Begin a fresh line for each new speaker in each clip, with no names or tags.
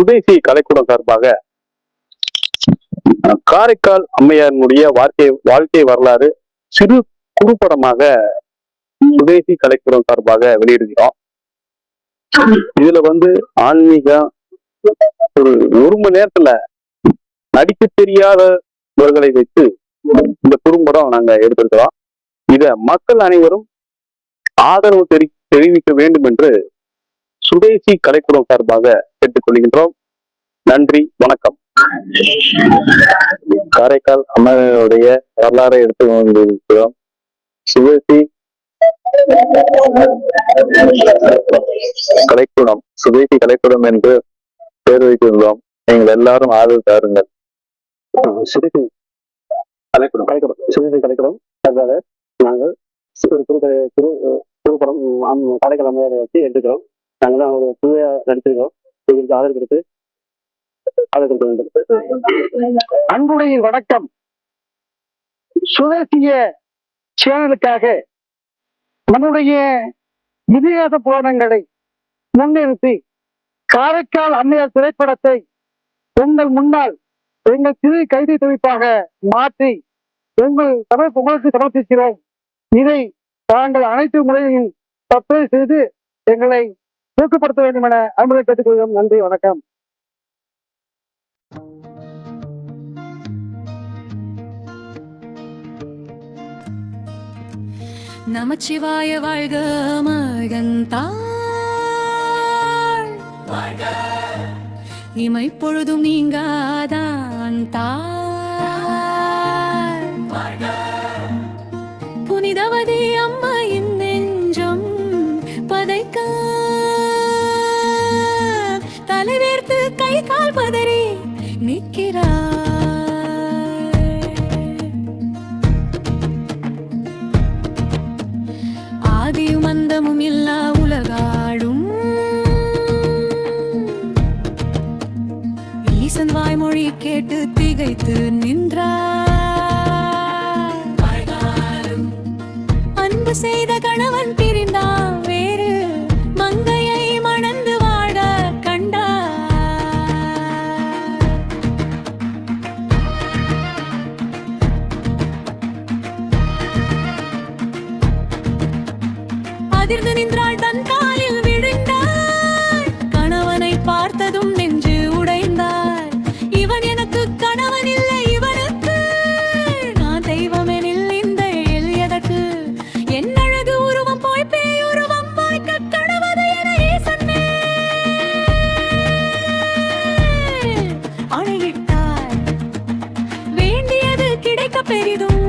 சுதேசி கலைக்கூடம் சார்பாக காரைக்கால் அம்மையாரினுடைய வாழ்க்கை வாழ்க்கை வரலாறு சிறு குறுப்படமாக சுதேசி கலைக்கூடம் சார்பாக வெளியிடுகிறோம். இதுல வந்து ஆன்மீகம் ஒரு ஒரு மணி நேரத்துல நடிக்க தெரியாதவர்களை வைத்து இந்த குறும்படம் நாங்க எடுத்திருக்கிறோம். இத மக்கள் அனைவரும் ஆதரவு தெரி தெரிவிக்க வேண்டும் என்று சுதேசி கலைக்குழு சார்பாக கேட்டுக்கொள்கின்றோம் நன்றி வணக்கம் காரைக்கால் அம்மனுடைய வரலாறை எடுத்து கொண்டிருக்கிறோம் சுதேசி கலைக்கூடம் சுதேசி கலைக்கூடம் என்று பேர் வைத்திருந்தோம் நீங்கள் எல்லாரும் ஆதரவு தாருங்கள் சுதேசி கலைக்கூடம் கலைக்கூடம் சுதேசி கலைக்கூடம் நாங்கள் ஒரு திரு திரு திருப்படம் காரைக்கால் அம்மையாரை வச்சு எடுத்துக்கிறோம் நாங்கள் தான் ஒரு புதிய நடிச்சிருக்கோம். எங்களுக்கு ஆதரவு கொடுத்து ஆதரவு கொடுக்க வேண்டும்.
அன்புடைய வணக்கம். சுதேசிய சேனலுக்காக நம்முடைய இதிகாச புராணங்களை முன்னிறுத்தி காரைக்கால் அன்னையார் திரைப்படத்தை உங்கள் முன்னால் எங்கள் சிறு கைதி தொகுப்பாக மாற்றி உங்கள் தமிழ் புகழுக்கு சமர்ப்பிக்கிறோம். இதை தாங்கள் அனைத்து முறையையும் தற்போது செய்து எங்களை ஊக்கப்படுத்த வேண்டும் என அன்புடன் கேட்டுக்கொள்கிறோம். நன்றி வணக்கம்.
நமச்சிவாய வாழ்க மகந்தாள் இமை பொழுதும் நீங்காதான் தாள். கேட்டு திகைத்து நின்றார். அன்பு செய்த கணவன் பிரிந்தான் வேறு மங்கையை மணந்து வாட கண்டார். அதிர்ந்து நின்றாள் தன் காலில் விழுந்தாள். கணவனை பார்த்ததும் நெஞ்சு கிடைக்க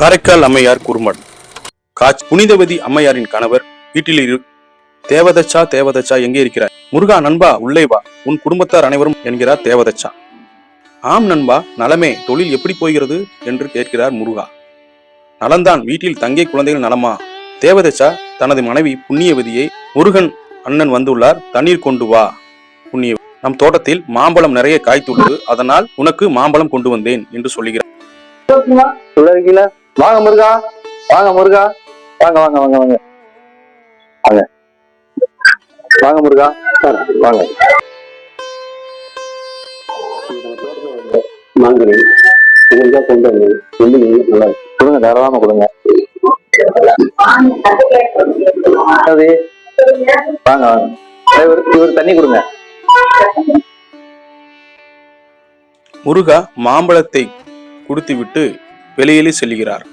காரைக்கால் அம்மையார் குறும்படம். காட்சி புனிதவதி அம்மையாரின் கணவர் வீட்டில் இரு தேவதச்சா தேவதச்சா எங்கே இருக்கிறாய்? முருகா நண்பா உள்ளே வா. உன் குடும்பத்தார் அனைவரும் என்கிறார் தேவதச்சா. ஆம் நண்பா நலமே. தொழில் எப்படி போகிறது? என்று கேட்கிறார் முருகா. நலந்தான். வீட்டில் தங்கை குழந்தைகள் நலமா? தேவதச்சா தனது மனைவி புண்ணியவதியை முருகன் அண்ணன் வந்துள்ளார். தண்ணீர் கொண்டு வா. புண்ணிய நம் தோட்டத்தில் மாம்பழம் நிறைய காய்த்துள்ளது. அதனால் உனக்கு மாம்பழம் கொண்டு வந்தேன் என்று சொல்லுகிறார்.
வாங்க முருகா வாங்க முருகா. வாங்க வாங்க வாங்க வாங்க. வாங்க. வாங்க முருகா. வாங்க. மாங்கனி உங்களுக்கா கொண்டு வந்தது சொல்லி நல்லா இருக்கு. கொடுங்க தாராளமா கொடுங்க. வாங்க வாங்க. இவர் தண்ணி கொடுங்க.
முருகா மாம்பழத்தை குடுத்துவிட்டு வெளியிலே செல்கிறார்.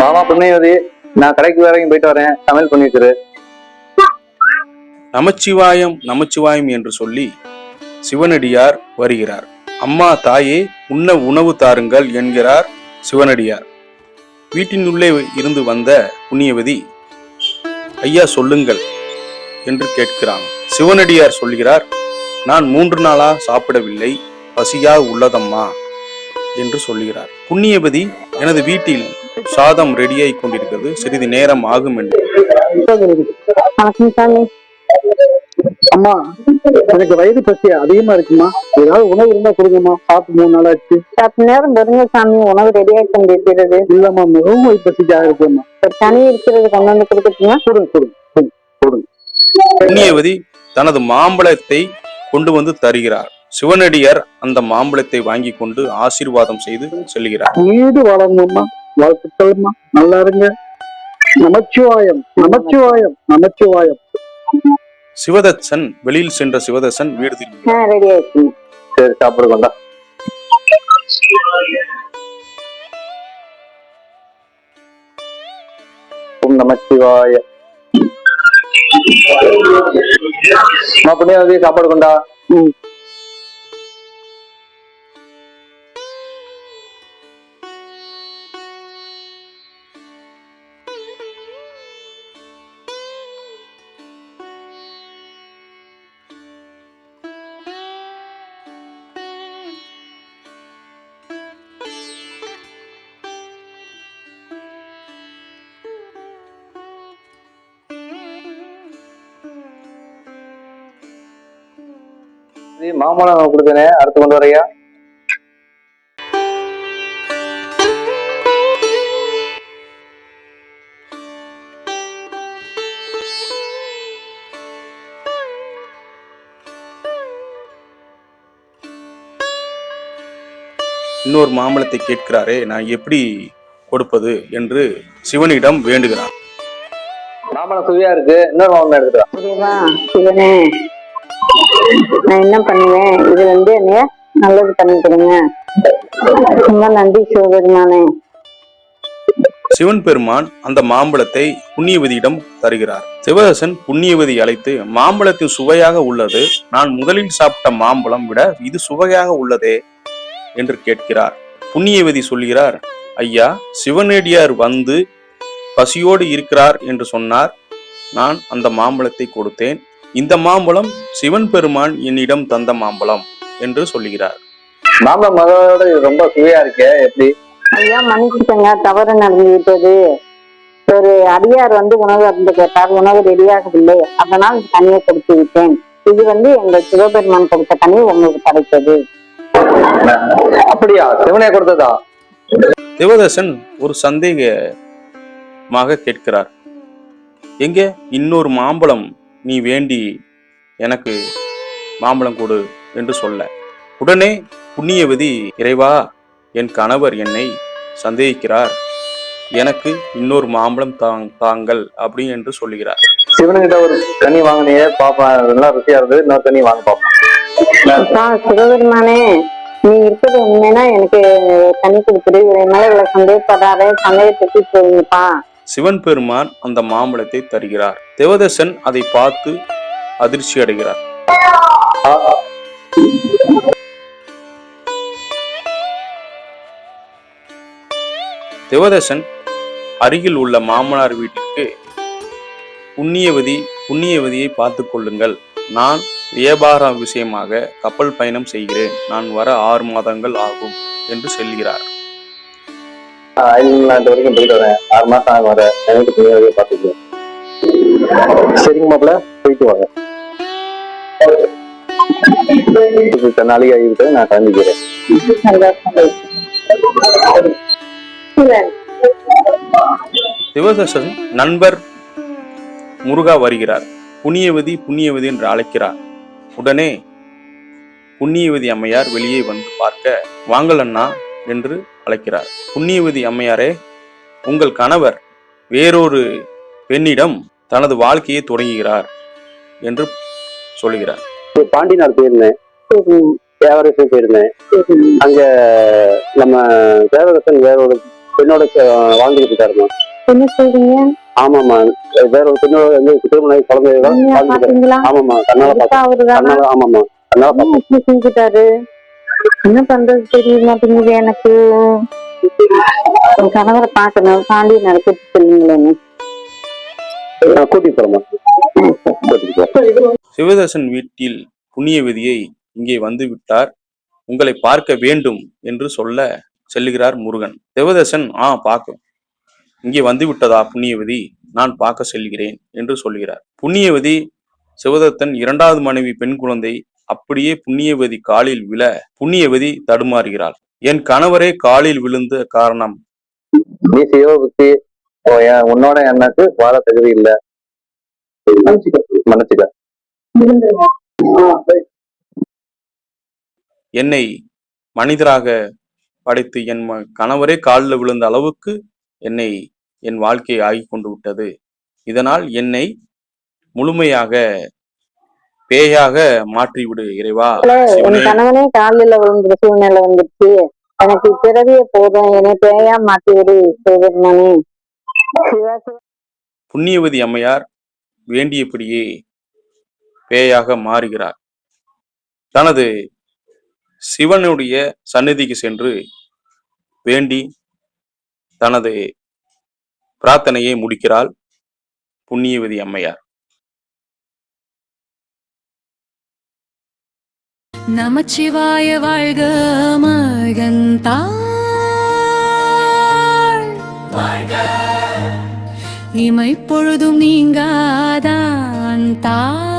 மாமா புண்ணியவதி நான் கடைக்கு வரைக்கும் போயிட்டு வரேன். சமையல் பண்ணி வச்சிரு
நமச்சிவாயம் நமச்சிவாயம் என்று சொல்லி சிவனடியார் வருகிறார். அம்மா தாயே உண்ண உணவு தாருங்கள் என்கிறார் சிவனடியார். வீட்டினுள்ளே இருந்து வந்த புண்ணியவதி ஐயா சொல்லுங்கள் என்று கேட்கிறாங்க சிவனடியார் சொல்கிறார் நான் மூன்று நாளா சாப்பிடவில்லை. பசியா உள்ளதம்மா. என்று சொல்லுகிறார். புண்ணியவதி எனது வீட்டில் சாதம் ரெடியாய் கொண்டிருக்கிறது. சிறிது நேரம் ஆகும் என்று.
அம்மா எனக்கு வயிறு பசி அதிகமா இருக்குமா? ஏதாவது உணவு இருந்தா கொடுங்கம்மா. சாப்பிட்டு மூணு நாள் ஆச்சு.
சற்று நேரம் வருங்க சாமி. உணவு ரெடியாகி கொண்டிருக்கிறது.
இல்லம்மா மிகவும் வயிறு பசிக்காக இருக்கும்மா
தனி இருக்கிறது கொண்டு வந்து கொடுக்கட்டுமா?
கொடுங்க கொடுங்க கொடுங்க
புண்ணியவதி தனது மாம்பழத்தை கொண்டு வந்து தருகிறார். சிவனடியார் அந்த மாம்பழத்தை வாங்கி கொண்டு ஆசீர்வாதம் செய்து செல்கிறார்.
வீடு வளரணும்மா வாழ்த்துக்கள்மா. நல்லா இருங்க. நமச்சிவாயம். நமச்சிவாயம். நமச்சிவாயம்.
சிவதச்சன் வெளியில் சென்ற சிவதச்சன் வீடு திரும்பினார்
ஆ ரெடி ஆயிடுச்சு.
சரி சாப்பிடு கொண்டா ஓம் நமச்சிவாய அம்மா புண்ணியவதி சாப்பாடு கொண்டா இது மாம்பழம் கொடுத்தனே. அடுத்து கொண்டு வரையா
இன்னொரு மாம்பழத்தை கேட்கிறாரே நான் எப்படி கொடுப்பது என்று சிவனிடம் வேண்டுகிறார்
மாம்பழம் சுவையா இருக்கு. இன்னொரு மாம்பழம் எடுத்துக்கலாம்
நான் என்ன பண்ணுவேன்? இது வந்து என்னைய நல்லது பண்ணி கொடுங்க. ரொம்ப நன்றி சிவபெருமானே.
சிவன் பெருமான் அந்த மாம்பழத்தை புண்ணியவதியிடம் தருகிறார். சிவதசன் புண்ணியவதி அழைத்து மாம்பழத்தின் சுவையாக உள்ளது. நான் முதலில் சாப்பிட்ட மாம்பழம் விட இது சுவையாக உள்ளதே என்று கேட்கிறார். புண்ணியவதி சொல்கிறார் ஐயா சிவனடியார் வந்து பசியோடு இருக்கிறார் என்று சொன்னார். நான் அந்த மாம்பழத்தை கொடுத்தேன். இந்த மாம்பழம் சிவன் பெருமான் என்னிடம் தந்த மாம்பழம் என்று சொல்லுகிறார்.
மாம்பழம் மகளோட ரொம்ப சுவையா இருக்கே எப்படி?
ஐயா மன்னிச்சுக்கங்க தவறு நடந்து விட்டது ஒரு அடியார் வந்து உணவு அருந்து கேட்டார் உணவு ரெடியாகவில்லை அதனால் தனியை கொடுத்து விட்டேன். இது வந்து எங்கள் சிவபெருமான் கொடுத்த தனி உங்களுக்கு கிடைத்தது
அப்படியா? சிவனே கொடுத்ததா?
சிவதசன் ஒரு சந்தேகமாக கேட்கிறார். எங்கே? இன்னொரு மாம்பழம் நீ வேண்டி எனக்கு மாம்பழம் கொடு என்று சொல்ல. உடனே புண்ணியவதி இறைவா என் கணவர் என்னை சந்தேகிக்கிறார். எனக்கு இன்னொரு மாம்பழம் தாங் தாங்கள் அப்படி என்று சொல்லுகிறார்.
சிவனுங்கிட்ட ஒரு கனி வாங்கினியே பாப்பா நல்லா ருசியா இருந்தது இன்னொரு கனி வாங்க
அப்பா சிவபெருமானே நீ இருக்கிறது உண்மைனா எனக்கு தனி கொடுத்துரு மேல இவ்வளவு சந்தேகப்படுறாரு சந்தேகத்துக்கு சொல்லுங்கப்பா
சிவன் பெருமான் அந்த மாம்பழத்தை தருகிறார். தேவதசன் அதை பார்த்து அதிர்ச்சி அடைகிறார். தேவதசன் அருகில் உள்ள மாமனார் வீட்டிற்கு புண்ணியவதி புண்ணியவதியை பார்த்துக் கொள்ளுங்கள். நான் வியாபார விஷயமாக கப்பல் பயணம் செய்கிறேன். நான் வர ஆறு மாதங்கள் ஆகும் என்று சொல்கிறார்.
வரைக்கும் போயிட்டு வரேன். ஆறு மாசம் ஆகும் வர எனக்கு சரிங்க மாப்பிள்ள போயிட்டு வாங்க. நாளைக்கு ஆகிவிட்டு நான் கிளம்பிக்கிறேன்.
நண்பர் முருகா வருகிறார். புண்ணியவதி புண்ணியவதி என்று அழைக்கிறார். உடனே புண்ணியவதி அம்மையார் வெளியே வந்து பார்க்க வாங்கலன்னா அண்ணா என்று அழைக்கிறார். புண்ணியவதி அம்மையாரே உங்கள் கணவர் வேறொரு பெண்ணிடம் தனது வாழ்க்கையை தொடங்குகிறார் என்று சொல்லுகிறார்.
பாண்டி நாடு போயிருந்தேன். தேவரேசன் போயிருந்தேன். அங்க நம்ம தேவதத்தன் வேற ஒரு பெண்ணோட வாழ்ந்துகிட்டு இருக்காருமா?
என்ன சொல்றீங்க?
ஆமாமா வேற ஒரு பெண்ணோட வந்து திருமணம்
பாத்தீங்களா?
ஆமாமா கண்ணால ஆமாமா கண்ணால
செஞ்சுட்டாரு? என்ன பண்றது தெரிய மாட்டேங்குது எனக்கு? என் கணவரை பார்க்கணும். தாண்டி நடக்கிட்டு சொல்லுங்களேன்னு
சிவதர்சன் வீட்டில் புண்ணியவதியை இங்கே வந்து விட்டார். உங்களை பார்க்க வேண்டும் என்று சொல்ல செல்லுகிறார் முருகன். சிவதர்சன் ஆ பார்க்கும் இங்கே வந்து விட்டதா புண்ணியவதி நான் பார்க்க செல்கிறேன் என்று சொல்கிறார் புண்ணியவதி சிவதத்தன் இரண்டாவது மனைவி பெண் குழந்தை அப்படியே புண்ணியவதி காலில் விழ புண்ணியவதி தடுமாறுகிறாள். என் கணவரே காலில் விழுந்த காரணம்.
நீ சிவபக்தி உன்னோட எனக்கு வாழ தகுதி இல்ல. மன்னிச்சுக்க
என்னை மனிதராக படைத்து என் கணவரே காலில் விழுந்த அளவுக்கு என்னை என் வாழ்க்கை ஆகி கொண்டு விட்டது. இதனால் என்னை முழுமையாக பேயாக மாற்றிவிடு இறைவா.
என் கணவனே காலில் விழுந்துற சூழ்நிலை வந்துருச்சு. எனக்கு பிறவிய போதும் என்னை பேயா விடு சிவபெருமானே சிவா சிவா
புண்ணியவதி அம்மையார் வேண்டியபடியே பேயாக மாறுகிறார். தனது சிவனுடைய சந்நிதிக்கு சென்று வேண்டி தனது பிரார்த்தனையை முடிக்கிறாள் புண்ணியவதி அம்மையார்.
நமச்சிவாய வாழ்க மகந்தாள் இமை பொழுதும் நீங்காதான் தாள்.